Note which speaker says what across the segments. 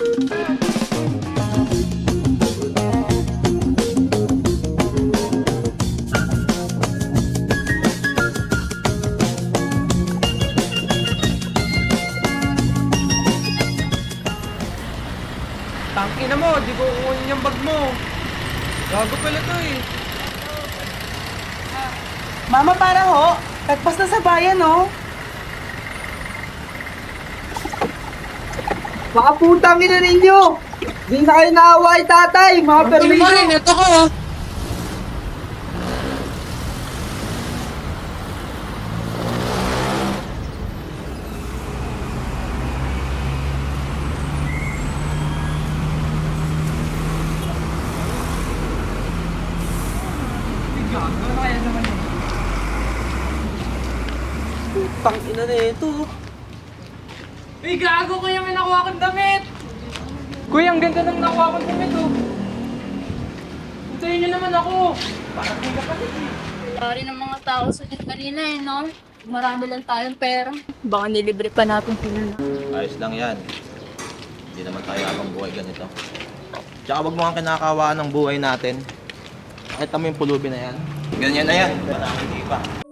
Speaker 1: Tangina mo, di ko kukunin yung bag mo. Gago pala to eh.
Speaker 2: Mama, para ho. Tagpas na sa bayan, oh. Mga putang ina ninyo! Di na kayo naaway, tatay! Mga permiso!
Speaker 1: ito ko ah.
Speaker 2: Putang ina na ito.
Speaker 1: Uy, gago ko yung may nakuha kong damit. Kuya, ang ganda ng nakuha kong damit oh. Hintayin niyo naman ako. Parang may kapatid eh.
Speaker 3: Sorry ng mga tao sa kanina eh, no? Marami lang tayong pera. Baka nilibre pa natin sila na.
Speaker 4: Ayos lang yan. Hindi naman tayo habang buhay ganito. Tsaka wag mo kang kinakawaan ng buhay natin. Kahit mo yung pulubi na yan. Ganyan na yan. Wala kang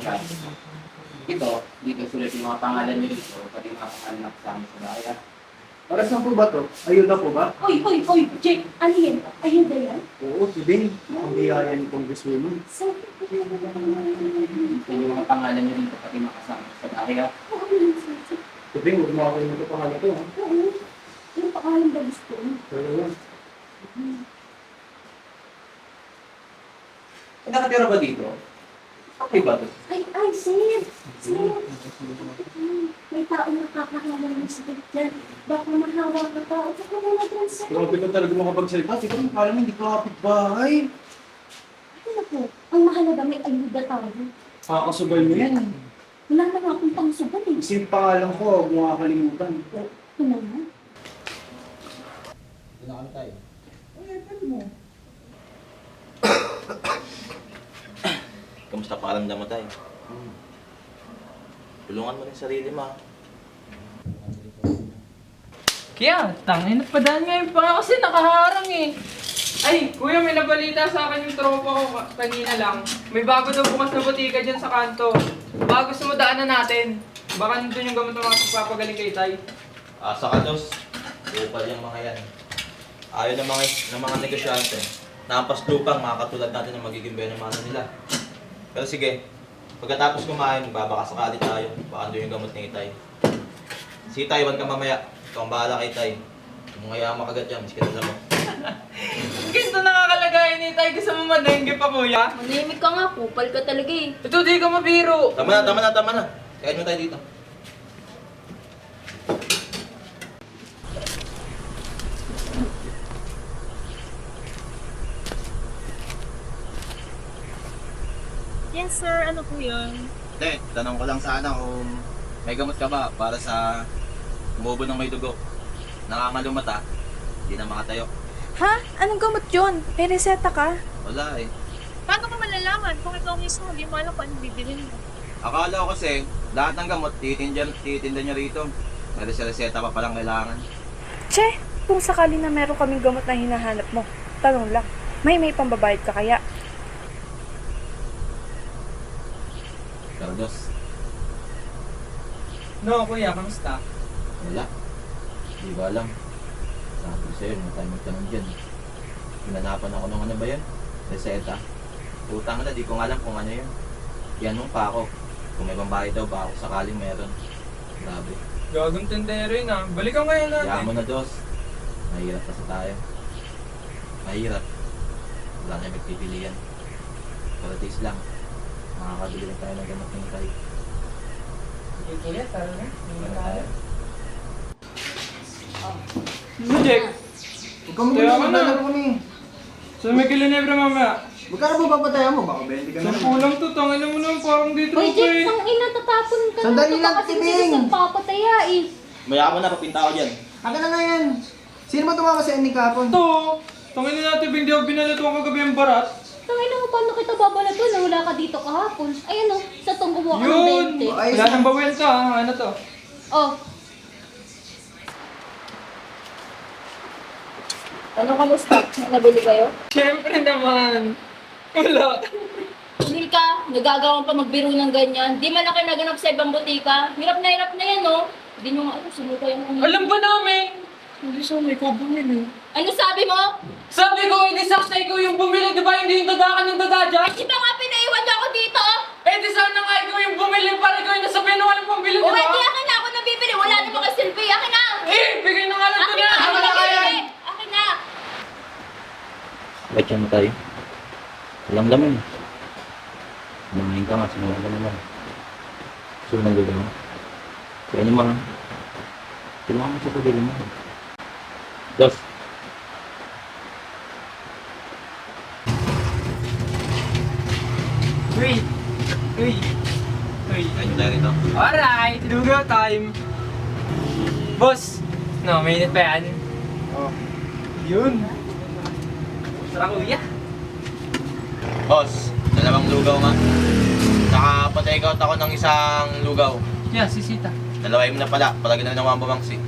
Speaker 5: chat. Ito, dito sulit yung mga pangalan niyo dito, pati mga pangalan na kasama sa bahay.
Speaker 6: Para saan po ba to? Ayun na po ba?
Speaker 7: Oy, oy, oy, Jake, ano yan? Ayun ba yan?
Speaker 6: Oo, si Ben. Ang biyaya ni Congresswoman.
Speaker 7: So,
Speaker 5: Ito yung mga pangalan niyo dito, pati mga kasama sa
Speaker 7: sir.
Speaker 6: Si Ben, huwag mo ako yung pangalan to. ha?
Speaker 7: Oo. Yung pangalan ba gusto mo?
Speaker 5: Eh, nakatira ba dito? Okay ba?
Speaker 7: Ay, ay, sir. Sir. May taong nakakakala ng sakit dyan. Baka mahawa ka pa. Huwag ka muna dyan, sir.
Speaker 6: Grabe ka talaga makapagsalita. Siguro yung kala mo hindi ko kapit-bahay.
Speaker 7: Ano na po? Ang mahalaga may ayuda tayo.
Speaker 6: Makakasubay mo yan.
Speaker 7: Wala na nga akong pangsuban eh.
Speaker 6: Kasi yung pangalan ko, huwag mo kakalimutan.
Speaker 7: Ito na nga.
Speaker 4: Na kami tayo. Kamusta pakiramdam mo tayo? Tulungan mo rin sarili mo. ah.
Speaker 1: Kaya, tangin na padaan ngayon pa nga kasi nakaharang eh. Ay, kuya, may nabalita sa akin yung tropa ko ka- kanina lang. May bago daw bukas na butika dyan sa kanto. Baka gusto mo daanan natin. Baka nandun yung gamot ng mga pagpapagaling kay Tay.
Speaker 4: Asa ka, Dos. Upal yung mga yan. Ayaw ng mga, ng mga negosyante. Napas lupang mga katulad natin ang magiging benemano nila. Pero sige, pagkatapos kumain, babaka sakali tayo. Baka doon yung gamot ni Itay. Si Taiwan ka mamaya. Ikaw ang bahala kay Tay. Kung ngayon makagat yan, miski na mo.
Speaker 1: Ang ganda nakakalagay ni Tay. Gusto mo madengge pa, kuya?
Speaker 3: Manimik ka nga, kupal ka talaga eh.
Speaker 1: Ito, di ka mabiro.
Speaker 4: Tama na, tama na, tama na. Kain mo tayo dito.
Speaker 3: Yes sir, ano po yun?
Speaker 4: Hindi, tanong ko lang sana kung may gamot ka ba para sa umubo ng may dugo. Nakakalumata, hindi na makatayo.
Speaker 8: Ha? Anong gamot yun? May reseta ka?
Speaker 4: Wala eh.
Speaker 3: Paano mo malalaman kung ikaw mismo hindi mo alam kung anong bibilin mo?
Speaker 4: Akala ko kasi, lahat ng gamot, titinda, titinda niya rito. May reseta pa palang kailangan.
Speaker 8: Che, kung sakali na meron kaming gamot na hinahanap mo, tanong lang, may may pambabayad ka kaya?
Speaker 4: Diyos,
Speaker 1: No, kuya, kamusta?
Speaker 4: wala. Hindi ko alam. Sabi ko sa'yo, nung tayo magtanong dyan. Hinanapan ako ng ano ba yan? Reseta. Utang na, di ko nga alam kung ano yun. Yanong pa ako. Kung may pambayad daw ba ako sakaling meron. Grabe.
Speaker 1: Gagong tendero yun ah. Balikan ngayon natin.
Speaker 4: Kaya mo na, Diyos. Mahirap kasi tayo. Mahirap. Wala na magpipilian. Least lang, makakabili lang tayo ng gamot ng.
Speaker 1: Sige, kuya, tara na.
Speaker 4: Wala tayo.
Speaker 6: Huwag ka mo
Speaker 1: na.
Speaker 6: magdala kami.
Speaker 1: So, may kilinebra mamaya.
Speaker 6: Magkano ba papatayan mo? Baka 20 ka na.
Speaker 1: Sa kulang to, tangin mo naman parang dito
Speaker 7: Oy,
Speaker 1: ko
Speaker 7: Jake,
Speaker 1: eh.
Speaker 7: sang ina, tatapon ka
Speaker 6: Sandali lang,
Speaker 7: kasi
Speaker 6: Tibing.
Speaker 7: sa papataya eh.
Speaker 4: Maya mo na, papinta ako dyan.
Speaker 2: Akin na nga yan. Sino ba tumama sa ending kahapon?
Speaker 1: Ito! Tangin na natin, hindi ako binalatuan kagabi ang barat.
Speaker 7: Tangin na mo, paano kita babalato na wala ka dito kahapon? Ayan o, sa tong gumawa ka ng
Speaker 1: Yun!
Speaker 7: 20.
Speaker 2: Ay,
Speaker 1: Wala nang bawin to ha. Ano to?
Speaker 7: Oh,
Speaker 3: Ano kamusta? Nabili kayo?
Speaker 1: Siyempre naman. Wala.
Speaker 3: Hindi ka, nagagawa pa magbiro ng ganyan. Di man na kayo naganap sa ibang butika. Hirap na hirap na yan, no? Hindi nyo nga ano, sumuka yung ano.
Speaker 1: Alam ba namin? Hindi siya may ikaw bumili.
Speaker 3: Ano sabi mo?
Speaker 1: Sabi ko, hindi saksa ikaw yung bumili, di ba? Hindi yung dadakan yung dada dyan.
Speaker 3: Di ba nga pinaiwan niyo ako dito?
Speaker 1: Eh di sana nga ikaw yung bumili para ikaw yung nasabihin na walang pambili, di
Speaker 3: O
Speaker 1: ba?
Speaker 3: hindi, akin na ako nabibili. Wala namang kasilbi. Akin na!
Speaker 1: Eh, bigay na nga lang
Speaker 3: Akin
Speaker 1: ito
Speaker 3: na!
Speaker 1: na.
Speaker 3: Ako
Speaker 1: kaya.
Speaker 3: nabibili! Akin na!
Speaker 4: Ba't yan tayo? Walang laman. Kumain ka nga, sinuha ka naman. So, nang gagawin. Kaya naman, kailangan mo sa pagdili mo. Dos.
Speaker 1: Uy! Uy! Uy!
Speaker 4: Ayun tayo rito.
Speaker 1: Alright, lugaw time. Boss, no, mainit pa yan. Oh. Yun. Tara kuya.
Speaker 4: Boss, dalawang lugaw nga. Nakapatay out ako ng isang lugaw.
Speaker 1: Yeah, sisita.
Speaker 4: Dalaway mo na pala, palagi na naman bumangsi.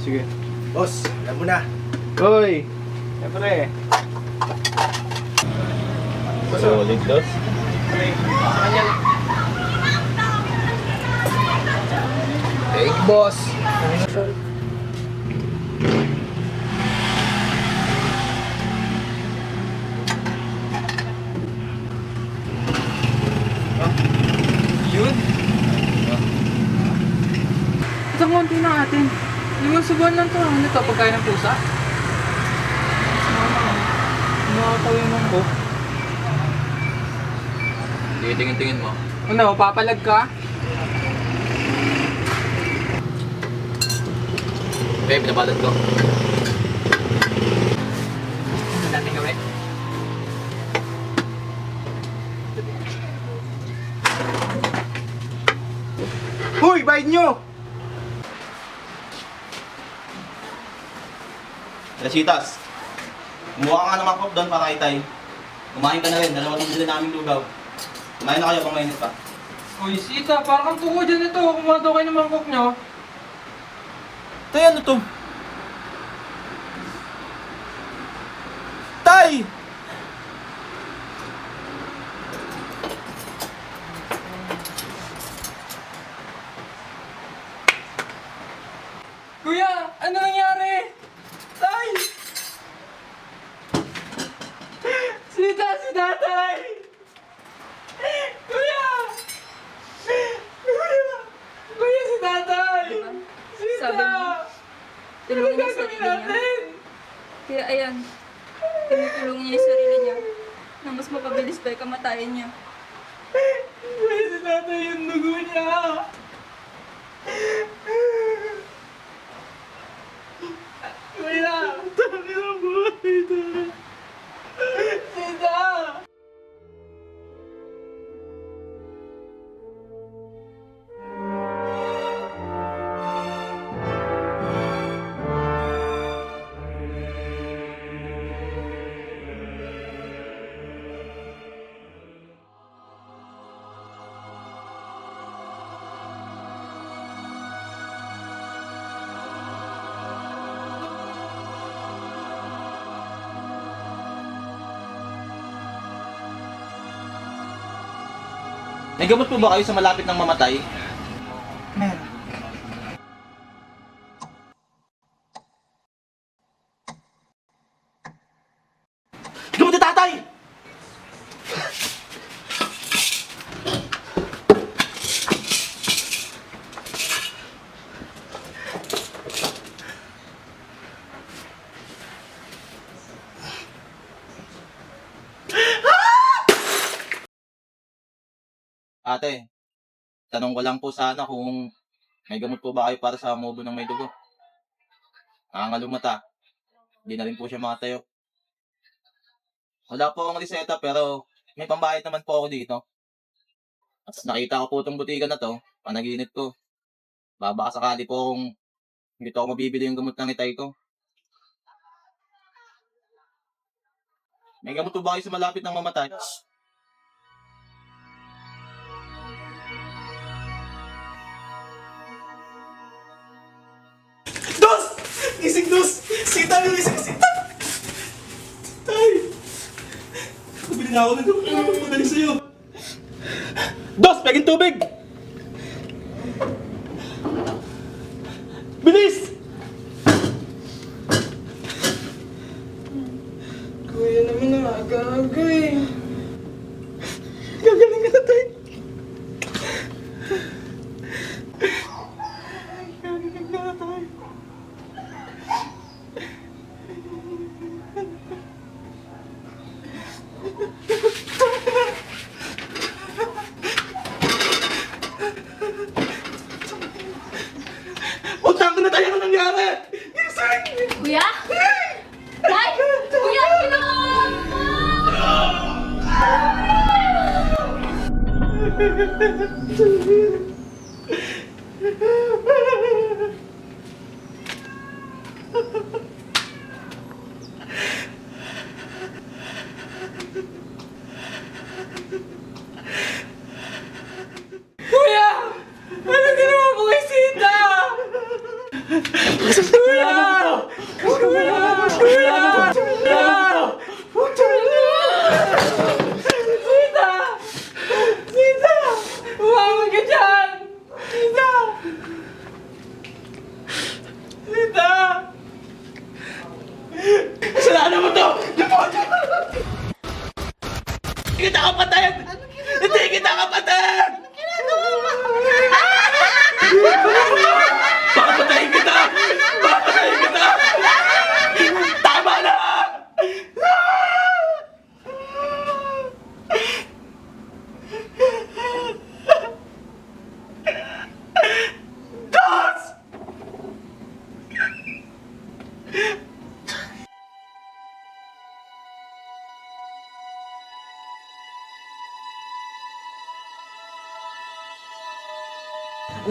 Speaker 2: Sige. Boss, alam mo na. Hoy! Siyempre.
Speaker 4: Solid, dos.
Speaker 2: Thank you, boss.
Speaker 1: Yun. Ito konti na atin. Limang subuan lang to. Ano to? Pagkain ng pusa? Nakakawin ko.
Speaker 4: Sige, tingin-tingin mo.
Speaker 1: Ano, papalag ka?
Speaker 4: Okay, binabalad ko.
Speaker 1: Ano natin gawin?
Speaker 2: Hoy, bayad nyo!
Speaker 4: Lasitas, kumuha ka nga ng mangkok doon para kay Tay. Kumain ka na rin, dalawa din namin lugaw. Kumain na kayo pang mainit pa.
Speaker 1: Uy, Sita, parang kang tuko dyan ito. Kumato kayo ng mangkok nyo.
Speaker 4: Tay, ano to? Tay!
Speaker 1: Kuya, ano nangyari? Tay! Sita, si tatay! Kuya! Kuya! Kuya, si tatay! Sita!
Speaker 3: Sabi mo, tulungan
Speaker 1: Ano
Speaker 3: niya
Speaker 1: gagawin
Speaker 3: sarili niya.
Speaker 1: natin?
Speaker 3: Kaya ayan, tinutulungan niya yung sarili niya na mas mapabilis pa kamatayan niya.
Speaker 1: Si tatay yung dugo niya! Kuya! Dami ng buhay ito!
Speaker 4: May gamot po ba kayo sa malapit ng mamatay?
Speaker 2: Meron.
Speaker 4: Gamot ni tatay! Ate, tanong ko lang po sana kung may gamot po ba kayo para sa mubo ng may dugo? Nangangalumata. Hindi na rin po siya makatayo. Wala po akong reseta pero may pambayad naman po ako dito. At nakita ko po itong butika na to, panaginip ko. Babaka sakali po akong
Speaker 9: Hindi ako mabibili yung gamot ng itay ko. May gamot po ba kayo sa malapit ng mamatay?
Speaker 4: Gising, Dos! Sita, gising, sita! Tay! Pabili na ako ng gamot na magpagaling sa'yo. Dos! Peging tubig! Chị Huyên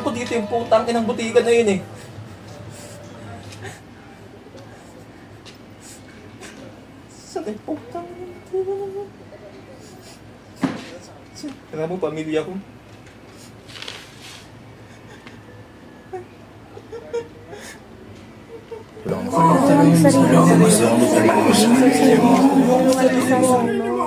Speaker 4: Alam ko dito yung putang inang butika na yun eh. Saan yung putang inang butika na yun? Alam mo, pamilya ko.
Speaker 10: Ikaw,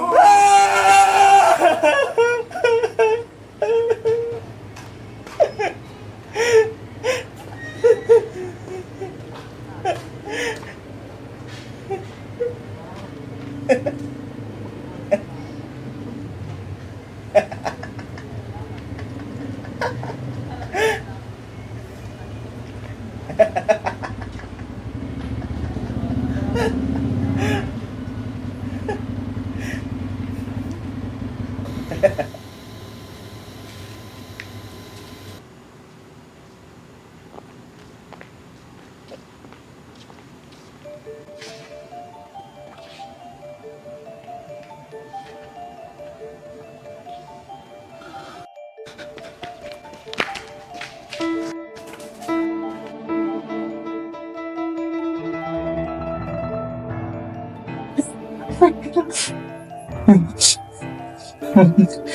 Speaker 10: Ah!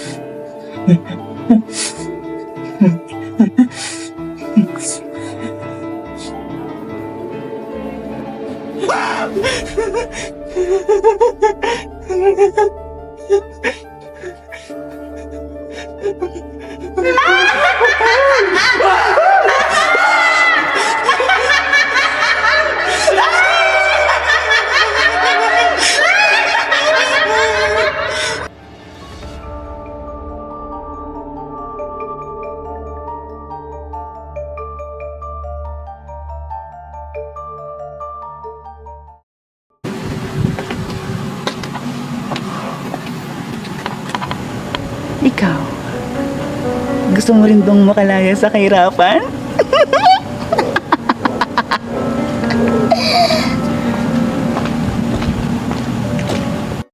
Speaker 10: Gusto mo rin bang makalaya sa kahirapan?